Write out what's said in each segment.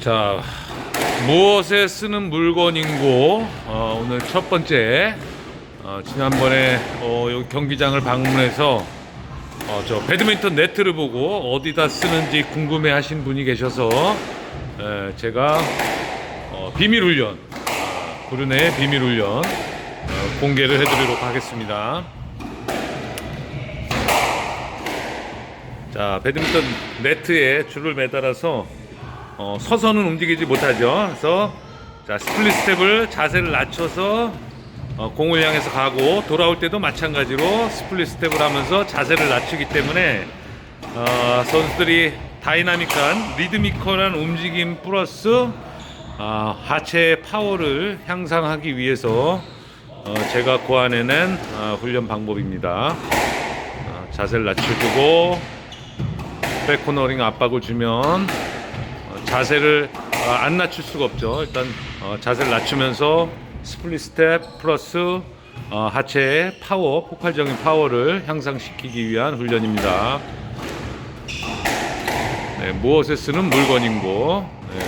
자, 무엇에 쓰는 물건인고 어, 오늘 첫 번째 어, 지난번에 어, 여기 경기장을 방문해서 어, 저 배드민턴 네트를 보고 어디다 쓰는지 궁금해 하신 분이 계셔서 에, 제가 어, 비밀 훈련 아, 구르네의 비밀 훈련 어, 공개를 해드리도록 하겠습니다. 자, 배드민턴 네트에 줄을 매달아서 어, 서서는 움직이지 못하죠. 그래서 자 스플릿 스텝을 자세를 낮춰서 어, 공을 향해서 가고 돌아올 때도 마찬가지로 스플릿 스텝을 하면서 자세를 낮추기 때문에 어, 선수들이 다이나믹한 리드미컬한 움직임 플러스 어, 하체의 파워를 향상하기 위해서 어, 제가 고안해낸 어, 훈련 방법입니다. 어, 자세를 낮춰주고 백코너링 압박을 주면 어, 자세를 어, 안 낮출 수가 없죠. 일단 어, 자세를 낮추면서 스플릿 스텝 플러스 어, 하체의 파워, 폭발적인 파워를 향상시키기 위한 훈련입니다. 네, 무엇에 쓰는 물건인고 네.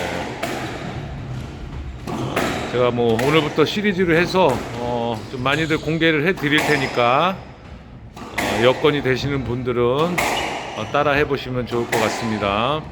제가 뭐 오늘부터 시리즈를 해서 어, 좀 많이들 공개를 해 드릴 테니까 어, 여건이 되시는 분들은 어, 따라 해보시면 좋을 것 같습니다.